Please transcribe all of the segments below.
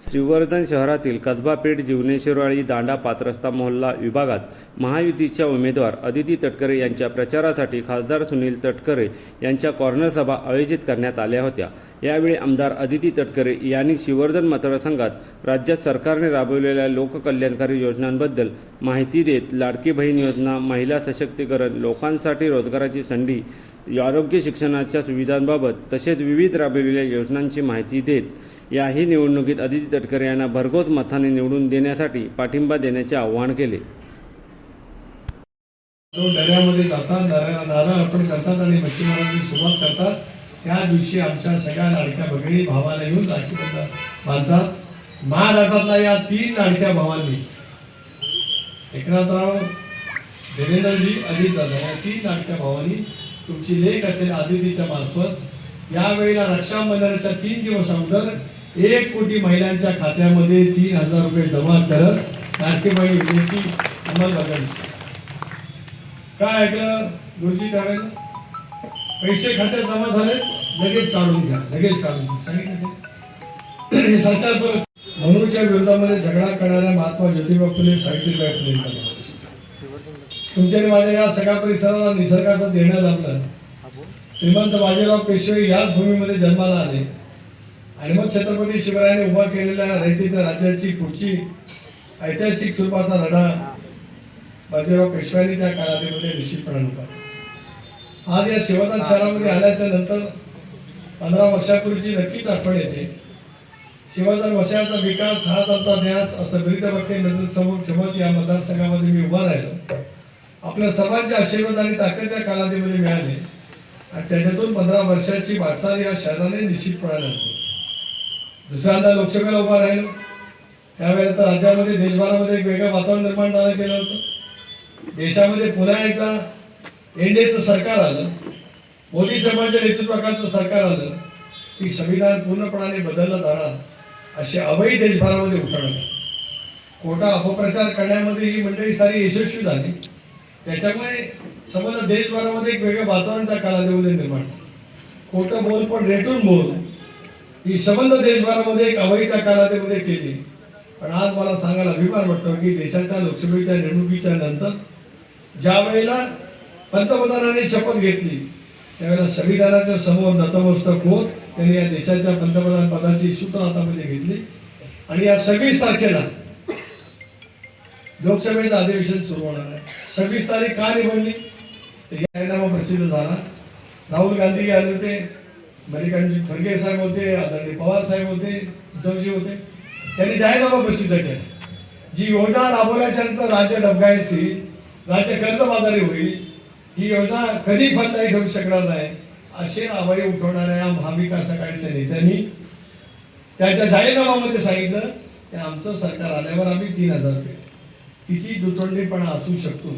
श्रीवर्धन शहरातील कसबा पेठ दांडा पात्रस्ता मोहल्ला विभागात महायुतीच्या उमेदवार अदिती तटकरे यांच्या प्रचारासाठी खासदार सुनील तटकरे यांच्या कॉर्नर सभा आयोजित करण्यात आल्या होत्या. यावेळी आमदार अदिती तटकरे यांनी श्रीवर्धन मतदारसंघात राज्यात सरकारने राबवलेल्या लोककल्याणकारी योजनांबद्दल माहिती देत लाडकी बहीण योजना महिला सशक्तीकरण लोकांसाठी रोजगाराची संधी आरोग्य शिक्षणाच्या सुविधांबाबत तसेच विविध राबविलेल्या योजनांची माहिती देत याही निवडणुकीत अदिती तटकरे यांना भरघोस मताने निवडून देण्यासाठी पाठिंबा देण्याचे आवाहन केले. दऱ्यामध्ये जातात नारळ नारळ अर्पण करतात आणि मच्छीमारांची सुरुवात करतात त्या दिवशी आमच्या सगळ्या लाडक्या भगिनी भावाला येऊन राखी बांधतात महाराष्ट्रातल्या या तीन लाडक्या भावांनी एकनाथराव देवेंद्रजी अजित दादा या तीन लाडक्या भावांनी तुमची लेख असेल आदितीच्या मार्फत. यावेळेला रक्षाबंधनाच्या तीन दिवस अगोदर एक कोटी महिलांच्या खात्यामध्ये तीन हजार रुपये जमा करत कार्तिकबाई योजनेची अंमलबजावणी. काय ऐकलं गुरुजी त्यावेळेला पैसे खात्यात जमा झाले लगेच काढून घ्या लगेच काढून घ्या. सांगितलं सरकार परत म्हणूनच्या विरोधामध्ये झगडा करणाऱ्या महात्मा ज्योतिबा फुले सावित्रीबाई फुले तुमच्या माझ्या या सगळ्या परिसराला निसर्गाचं देणं लाभलं श्रीमंत बाजीराव पेशवे याच भूमीमध्ये जन्माला आले. आणि मग छत्रपती शिवरायाने उभा केलेल्या रयतेच्या राज्याची पुढची ऐतिहासिक स्वरूपाचा लढा बाजीराव पेशव्यांनी त्या कालावधीमध्ये निश्चितपणे आज या शिवदान शहरामध्ये आल्याच्यानंतर पंधरा वर्षापूर्वीची नक्कीच आठवण येते. शिवदान वशाचा विकास हा आमचा ध्यास असं ब्रीद नंतर समोर ठेवत या मतदारसंघामध्ये मी उभा राहिलो. आपल्या सर्वांचे आशीर्वाद आणि ताकद या कालावधीमध्ये मिळाले. आणि त्याच्यातून पंधरा वर्षाची वाटचाल या शहराने निश्चितपणे लागली. दुसऱ्यांदा लोकसभेला उभा राहिलो. त्यावेळेला तर राज्यामध्ये देशभरामध्ये एक वेगळं वातावरण निर्माण झालं गेलं होतं. देशामध्ये पुन्हा एकदा एनडीएचं सरकार आलं. मोदी साहेबांच्या नेतृत्वाखालचं सरकार आलं. की संविधान पूर्णपणाने बदललं जाणार असे अवयी देशभरामध्ये उठवण्यात कोटा अपप्रचार करण्यामध्ये ही मंडळी सारी यशस्वी झाली. त्याच्यामुळे समजा देशभरामध्ये एक वेगळं वातावरण त्या कालावधीमध्ये निर्माण खोटं बोल पण रेटून बोल. ही संबंध देशभरामध्ये एक अवैध त्या कालावधीमध्ये केली. पण आज मला सांगायला अभिमान वाटतो की देशाच्या लोकसभेच्या निवडणुकीच्या नंतर ज्या वेळेला पंतप्रधानांनी शपथ घेतली त्यावेळेला संविधानाच्या समोर नतमस्तक होत त्यांनी या देशाच्या पंतप्रधान पदाची सूत्र हातामध्ये घेतली. आणि या सव्वीस तारखेला लोकसभेचं अधिवेशन सुरू होणार आहे. सव्वीस तारीख का निवडली? जाहीरनामा प्रसिद्ध झाला. राहुल गांधी आले होते. मल्लिकार्जुन खरगे साहेब होते आदरणीय पवार साहेब होते उद्धवजी होते. त्यांनी जाहीरनामा प्रसिद्ध केला. जी योजना राबवल्याच्या नंतर राज्य डबगायची राज्य कर्जबाजारी होईल ही योजना कधी फलदायी ठरू शकणार नाही असे आवाई उठवणाऱ्या या महाविकास आघाडीच्या नेत्यांनी त्यांच्या जाहीरनाम्यामध्ये सांगितलं की आमचं सरकार आल्यावर आम्ही तीन हजार रुपये किती दुतोंडेपणा असू शकतो?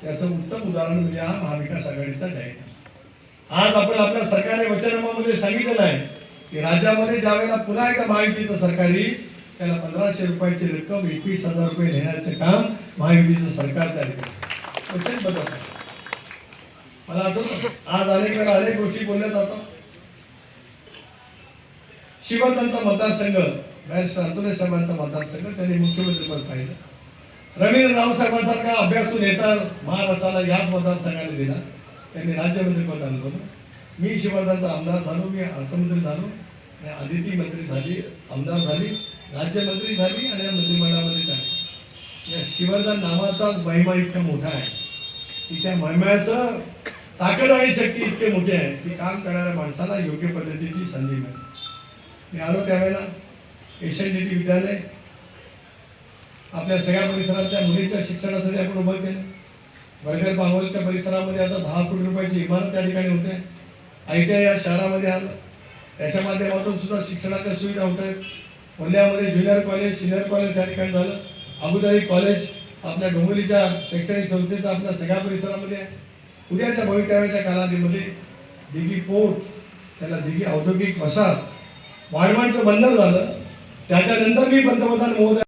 त्याचं उत्तम उदाहरण म्हणजे हा महाविकास आघाडीचा जाहीरनामा आज आपण आपल्या सरकारने वचननामामध्ये सांगितलेलं आहे की राज्यामध्ये ज्यावेळेला पुन्हा एकदा महायुतीचं सरकार येईल त्याला पंधराशे रुपयाची रक्कम एकवीस हजार रुपये देण्याचं काम महायुतीचं सरकार त्या ठिकाणी वचन बदल मला आठवत आज अनेक वेळा अनेक गोष्टी बोलल्या जातात. शिवतांचा मतदारसंघ बॅरिस्टर अतुले साहेबांचा मतदारसंघ त्यांनी मुख्यमंत्री पद पाहिलं. रवींद्र रावसाहेबांसारखा अभ्यासू नेता महाराष्ट्राला याच मतदारसंघाने दिला. त्यांनी राज्यमंत्री पद अनुभवलं मी शिवरायांचा आमदार झालो मी अर्थमंत्री झालो. आणि आदिती मंत्री झाली आमदार झाली राज्यमंत्री झाली आणि या मंत्रिमंडळामध्ये झाली या शिवरदान नावाचाच महिमा इतका मोठा आहे. की त्या महिम्याचं ताकद आणि शक्ती इतके मोठे आहे की काम करणाऱ्या माणसाला योग्य पद्धतीची संधी मिळते. मी आलो त्यावेळेला. एशियन डी विद्यालय आपल्या सगळ्या परिसरातल्या मुलीच्या शिक्षणासाठी आपण उभं केलं. वडगर बांगोलच्या परिसरामध्ये आता दहा कोटी रुपयाची इमारत त्या ठिकाणी होते. आय टी आय या शहरामध्ये आलं. त्याच्या माध्यमातून सुद्धा शिक्षणाच्या सुविधा होत आहेत. कोल्ह्यामध्ये ज्युनियर कॉलेज सिनियर कॉलेज त्या ठिकाणी झालं. अबुधाबी कॉलेज आपल्या डोंबिवलीच्या शैक्षणिक संस्थेचं आपल्या सगळ्या परिसरामध्ये आहे. उद्याच्या भवितव्याच्या कालावधीमध्ये दिघी पोर्ट त्याला दिघी औद्योगिक वसाहत वाढवणचं बंद झालं. त्याच्यानंतर मी पंतप्रधान महोदय